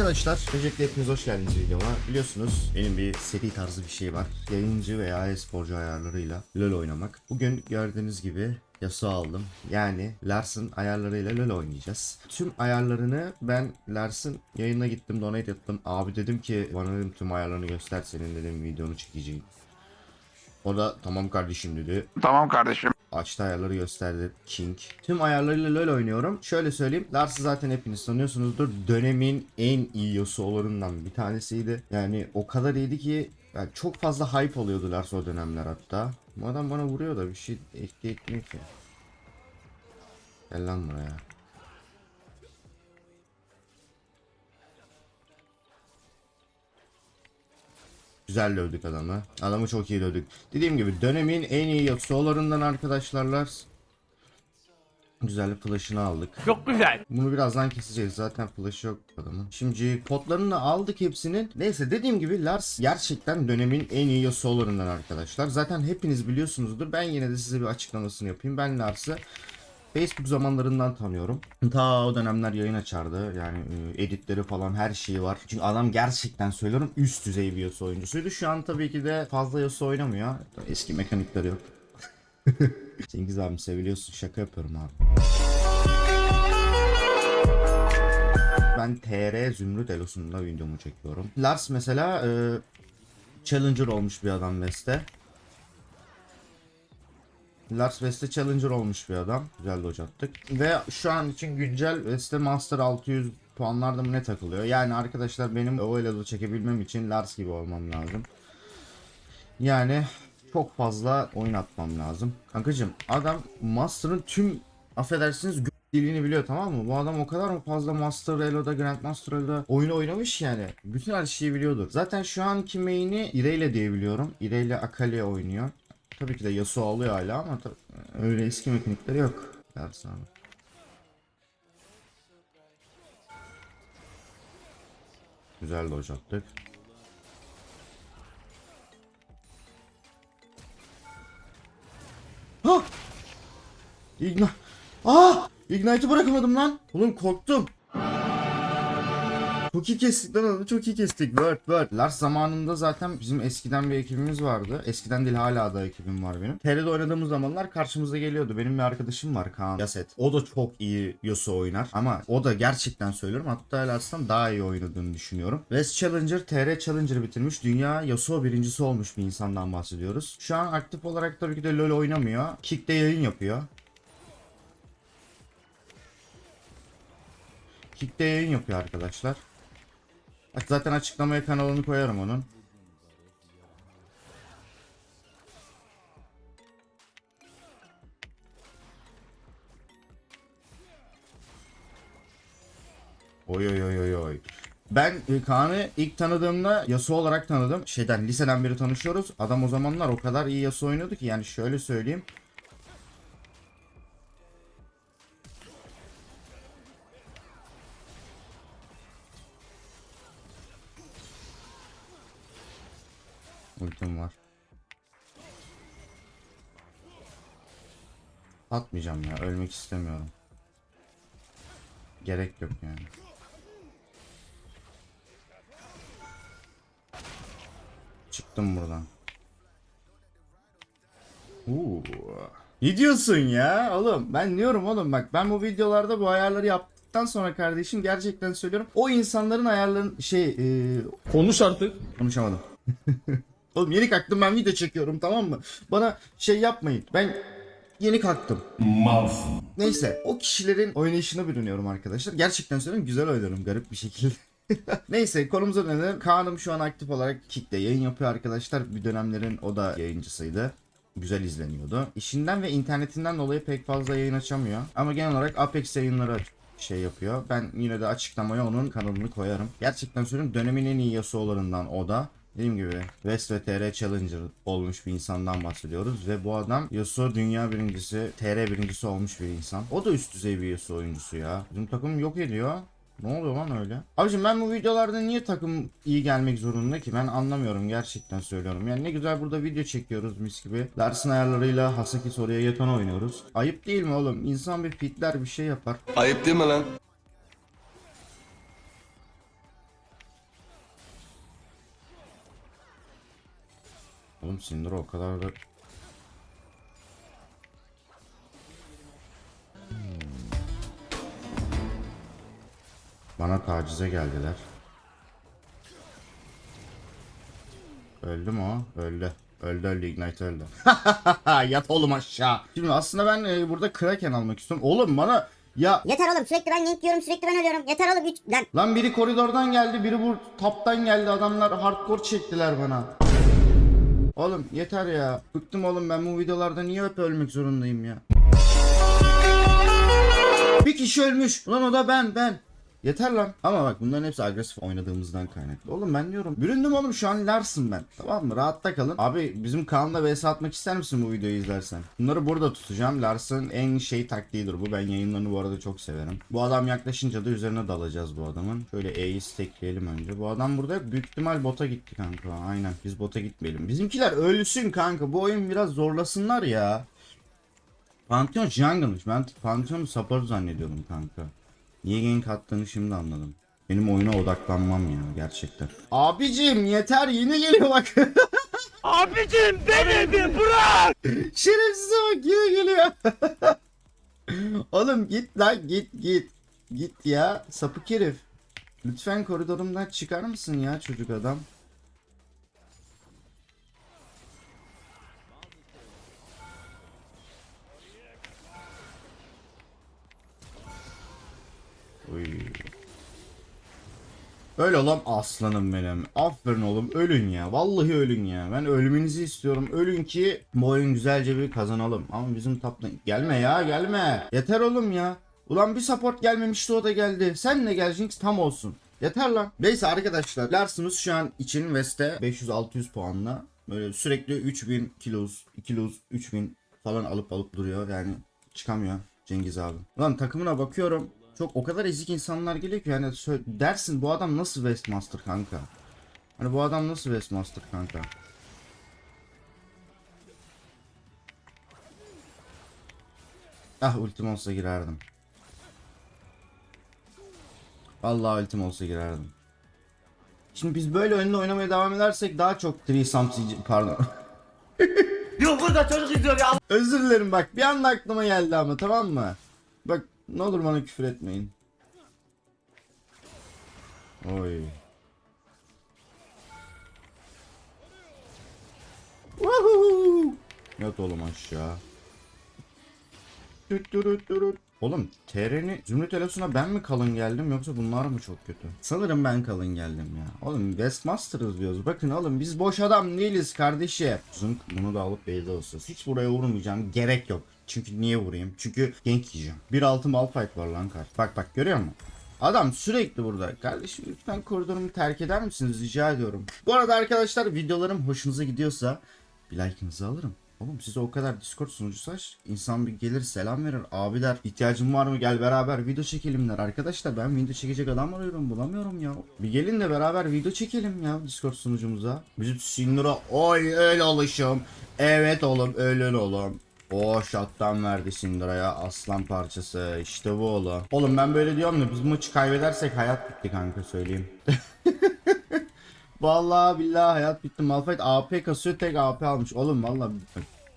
Arkadaşlar öncelikle hepiniz hoş geldiniz videoma. Biliyorsunuz benim bir seri tarzı bir şey var. Yayıncı veya e-sporcu ayarlarıyla LoL oynamak. Bugün gördüğünüz gibi Yasuo aldım. Yani Lars'ın ayarlarıyla LoL oynayacağız. Tüm ayarlarını ben Lars'ın yayına gittim donate ettim. Abi dedim ki bana dedim tüm ayarlarını göster senin dedim videonu çekeceğim. O da tamam kardeşim dedi. Tamam kardeşim. Açtı ayarları gösterdi King. Tüm ayarlarıyla LoL oynuyorum. Şöyle söyleyeyim. Lars'ı zaten hepiniz tanıyorsunuzdur. Dönemin en iyi Yasuo'larından bir tanesiydi. Yani o kadar iyiydi ki yani çok fazla hype oluyordu Lars o dönemler hatta. Bu adam bana vuruyor da bir şey etki etmiyor ki. Gel lan buraya. Güzel dövdük adamı. Adamı çok iyi dövdük. Dediğim gibi dönemin en iyi Yasuo'larından arkadaşlarlar. Güzel flash'ını aldık. Çok güzel. Bunu birazdan keseceğiz. Zaten flash yok adamın. Şimdi potlarını da aldık hepsinin. Neyse dediğim gibi Lars gerçekten dönemin en iyi Yasuo'larından arkadaşlar. Zaten hepiniz biliyorsunuzdur. Ben yine de size bir açıklamasını yapayım. Ben Lars'ı Facebook zamanlarından tanıyorum. Ta o dönemler yayın açardı. Yani e, editleri falan her şeyi var. Çünkü adam gerçekten söylüyorum üst düzey bir Yasuo oyuncusuydu. Şu an tabii ki de fazla Yasuo oynamıyor. Eski mekanikleri yok. Cengiz abi seviliyorsun şaka yapıyorum abi. Ben TR Zümrüt Elosu'nda videomu çekiyorum. Lars mesela e, Challenger olmuş bir adam West'te. Lars West'te Challenger olmuş bir adam. Güzel dodge attık. Ve şu an için güncel West'te Master 600 puanlarda mı ne takılıyor? Yani arkadaşlar benim o Elo'da çekebilmem için Lars gibi olmam lazım. Yani çok fazla oyun atmam lazım. Kankacım adam Master'ın tüm affedersiniz dilini biliyor tamam mı? Bu adam o kadar mı fazla Master Elo'da Grandmaster Elo'da oyunu oynamış yani. Bütün her şeyi biliyordur. Zaten şu anki main'i Irelia diye biliyorum. Irelia Akali oynuyor. Tabii ki de Yasuo alıyor hala ama öyle eski mekanikleri yok. Ders abi. Güzel dodge attık. Ha! Igna... Ah! Ignite'ı bırakamadım lan. Oğlum korktum. Çok iyi kestik lan adamı çok iyi kestik. Word word. Lars zamanında zaten bizim eskiden bir ekibimiz vardı. Eskiden değil hala da ekibim var benim. TR'de oynadığımız zamanlar karşımıza geliyordu. Benim bir arkadaşım var Kaan Yaset. O da çok iyi Yasuo oynar. Ama o da gerçekten söylüyorum. Hatta Lars'tan daha iyi oynadığını düşünüyorum. West Challenger, TR Challenger bitirmiş. Dünya Yasuo birincisi olmuş bir insandan bahsediyoruz. Şu an aktif olarak tabii ki de LoL oynamıyor. Kick'te yayın yapıyor. Kick'te yayın yapıyor arkadaşlar. Zaten açıklamaya kanalını koyarım onun. Oy oy oy oy oy. Ben e, Kaan'ı ilk tanıdığımda Yasuo olarak tanıdım. Şeyden liseden beri tanışıyoruz. Adam o zamanlar o kadar iyi Yasuo oynuyordu ki yani şöyle söyleyeyim. Ultim var. Atmayacağım ya. Ölmek istemiyorum. Gerek yok yani. Çıktım buradan. Uuu. Ne diyorsun ya oğlum? Ben diyorum oğlum bak ben bu videolarda bu ayarları yaptıktan sonra kardeşim gerçekten söylüyorum. O insanların ayarların şey e, Konuş artık. Konuşamadım. Oğlum yeni kalktım ben video çekiyorum tamam mı? Bana şey yapmayın. Ben yeni kalktım. Malsın. Neyse o kişilerin oynayışına bürünüyorum arkadaşlar. Gerçekten söylüyorum güzel oynuyorum garip bir şekilde. Neyse konumuza dönelim. Kaan'ım şu an aktif olarak Kick'te yayın yapıyor arkadaşlar. Bir dönemlerin o da yayıncısıydı. Güzel izleniyordu. İşinden ve internetinden dolayı pek fazla yayın açamıyor. Ama genel olarak Apex yayınları şey yapıyor. Ben yine de açıklamaya onun kanalını koyarım. Gerçekten söylüyorum dönemin en iyi Yasuo'larından o da. Dediğim gibi West ve TR Challenger olmuş bir insandan bahsediyoruz ve bu adam Yasuo dünya birincisi, TR birincisi olmuş bir insan. O da üst düzey bir Yasuo oyuncusu ya. Bizim takım yok ediyor. Ne oluyor lan öyle? Abicim ben bu videolarda niye takım iyi gelmek zorunda ki? Ben anlamıyorum gerçekten söylüyorum. Yani ne güzel burada video çekiyoruz mis gibi. Lars'ın ayarlarıyla Hasaki soruya yeton oynuyoruz. Ayıp değil mi oğlum? İnsan bir fitler bir şey yapar. Ayıp değil mi lan? Oğlum Syndra o kadar da... Hmm. Bana tacize geldiler. Öldü mü o? Öldü. Öldü öldü Ignite öldü. Yat oğlum aşağı. Şimdi aslında ben e, burada Kraken almak istiyorum. Oğlum bana ya Yeter oğlum sürekli ben gank yiyorum sürekli ben ölüyorum. Yeter oğlum 3 lan. Lan biri koridordan geldi, biri bu taptan geldi. Adamlar hardcore çektiler bana. Oğlum yeter ya. Bıktım oğlum ben bu videolarda niye hep ölmek zorundayım ya. Bir kişi ölmüş. Ulan o da ben ben. Yeter lan. Ama bak bunların hepsi agresif oynadığımızdan kaynaklı. Oğlum ben diyorum. Büründüm oğlum şu an Lars'ım ben. Tamam mı? Rahatta kalın. Abi bizim kanalda vs atmak ister misin bu videoyu izlersen? Bunları burada tutacağım. Lars'ın en şey taktiğidir bu. Ben yayınlarını bu arada çok severim. Bu adam yaklaşınca da üzerine dalacağız bu adamın. Şöyle E'yi stekleyelim önce. Bu adam burada büyük ihtimal bota gitti kanka. Aynen. Biz bota gitmeyelim. Bizimkiler ölsün kanka. Bu oyun biraz zorlasınlar ya. Pantheon jungle'mış. Ben Pantheon'u support zannediyorum kanka. Niye gank attığını şimdi anladım. Benim oyuna odaklanmam ya gerçekten. Abicim yeter yine geliyor bak. Abicim beni bir bırak. Şerefsize bak yine geliyor. Oğlum git lan git git. Git ya sapık herif. Lütfen koridorumdan çıkar mısın ya çocuk adam? Öyle oğlum aslanım benim. Aferin oğlum ölün ya. Vallahi ölün ya. Ben ölmenizi istiyorum. Ölün ki bu oyun güzelce bir kazanalım. Ama bizim tapla... Gelme ya gelme. Yeter oğlum ya. Ulan bir support gelmemişti o da geldi. Sen ne gel Jinx tam olsun. Yeter lan. Neyse arkadaşlar. Lars'ımız şu an için West'te 500-600 puanla. Böyle sürekli 3000 kilos, 2 kilos, 3000 falan alıp alıp duruyor. Yani çıkamıyor Cengiz abi. Lan takımına bakıyorum. Çok o kadar ezik insanlar geliyor ki yani dersin bu adam nasıl Westmaster kanka? Hani bu adam nasıl Westmaster kanka? Ah ultim olsa girerdim. Vallahi ultim olsa girerdim. Şimdi biz böyle önüne oynamaya devam edersek daha çok 3 something pardon. Yok burada çocuk izliyor ya. Özür dilerim bak bir anda aklıma geldi ama tamam mı? Bak ne olur bana küfür etmeyin. Oy. Woohoo! Yat oğlum aşağı. Düt dürüt dürüt. Oğlum TR'ni Zümrüt Elos'una ben mi kalın geldim yoksa bunlar mı çok kötü? Sanırım ben kalın geldim ya. Oğlum Westmaster'ız diyoruz. Bakın oğlum biz boş adam değiliz kardeşim. Zınk bunu da alıp beyde olsun. Hiç buraya vurmayacağım. Gerek yok. Çünkü niye vurayım? Çünkü gank yiyeceğim. Bir altı Malphite var lan kart. Bak bak görüyor musun? Adam sürekli burada. Kardeşim lütfen koridorumu terk eder misiniz rica ediyorum. Bu arada arkadaşlar videolarım hoşunuza gidiyorsa bir like'ınızı alırım. Oğlum size o kadar Discord sunucusu aç. İnsan bir gelir selam verir. Abi der ihtiyacın var mı gel beraber video çekelim der. Arkadaşlar ben video çekecek adam arıyorum bulamıyorum ya. Bir gelin de beraber video çekelim ya Discord sunucumuza. Bizim Syndra oy öyle alışım. Evet oğlum öyle oğlum. O şattan verdi Syndra'ya aslan parçası işte bu oğlum. Oğlum ben böyle diyorum da biz maçı kaybedersek hayat bitti kanka söyleyeyim. Vallahi billahi hayat bitti. Malphite AP kasıyor tek AP almış. Oğlum vallahi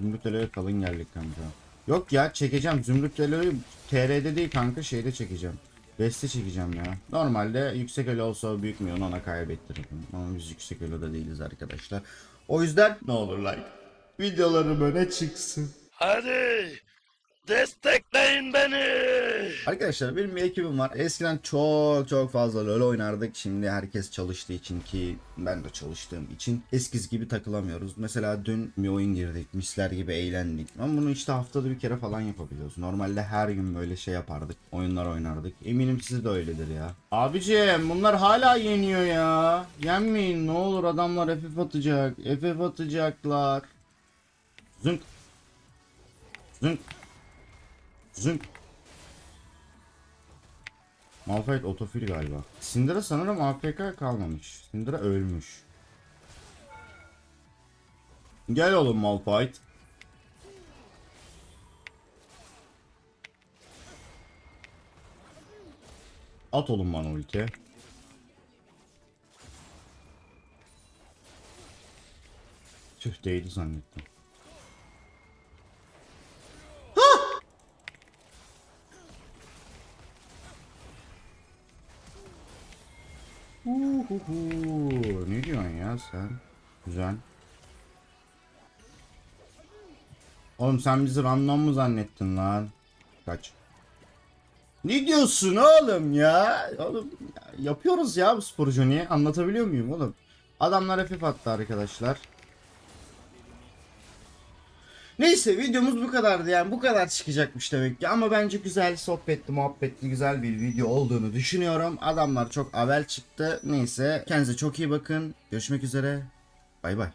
Zümrüt Elo'ya kalın geldik kanka. Yok ya çekeceğim. Zümrüt Elo'yu TR'de değil kanka şeyde çekeceğim. Beste çekeceğim ya. Normalde yüksek elo olsa büyük milyon ona kaybettirirdim. Ama biz yüksek elo'da değiliz arkadaşlar. O yüzden ne olur like. Videolarım öne çıksın. Hadi destekleyin beni. Arkadaşlar benim bir ekibim var. Eskiden çok çok fazla LoL oynardık. Şimdi herkes çalıştığı için ki ben de çalıştığım için eskisi gibi takılamıyoruz. Mesela dün bir oyun girdik. Misler gibi eğlendik. Ama bunu işte haftada bir kere falan yapabiliyoruz. Normalde her gün böyle şey yapardık. Oyunlar oynardık. Eminim siz de öyledir ya. Abicim bunlar hala yeniyor ya. Yenmeyin ne olur adamlar FF atacak. FF atacaklar. Zınk. Zınk. Zınk. Malphite otofil galiba. Syndra sanırım AFK kalmamış. Syndra ölmüş. Gel oğlum Malphite. At oğlum bana ulti. Tüh değdi zannettim. Uhuhu. Ne diyorsun ya sen? Güzel. Oğlum sen bizi random mu zannettin lan? Kaç. Ne diyorsun oğlum ya? Oğlum ya, yapıyoruz ya bu sporu Johnny'ye. Anlatabiliyor muyum oğlum? Adamlar FF attı arkadaşlar. Neyse videomuz bu kadardı yani bu kadar çıkacakmış demek ki ama bence güzel sohbetli muhabbetli güzel bir video olduğunu düşünüyorum. Adamlar çok avel çıktı. Neyse kendinize çok iyi bakın. Görüşmek üzere. Bay bay.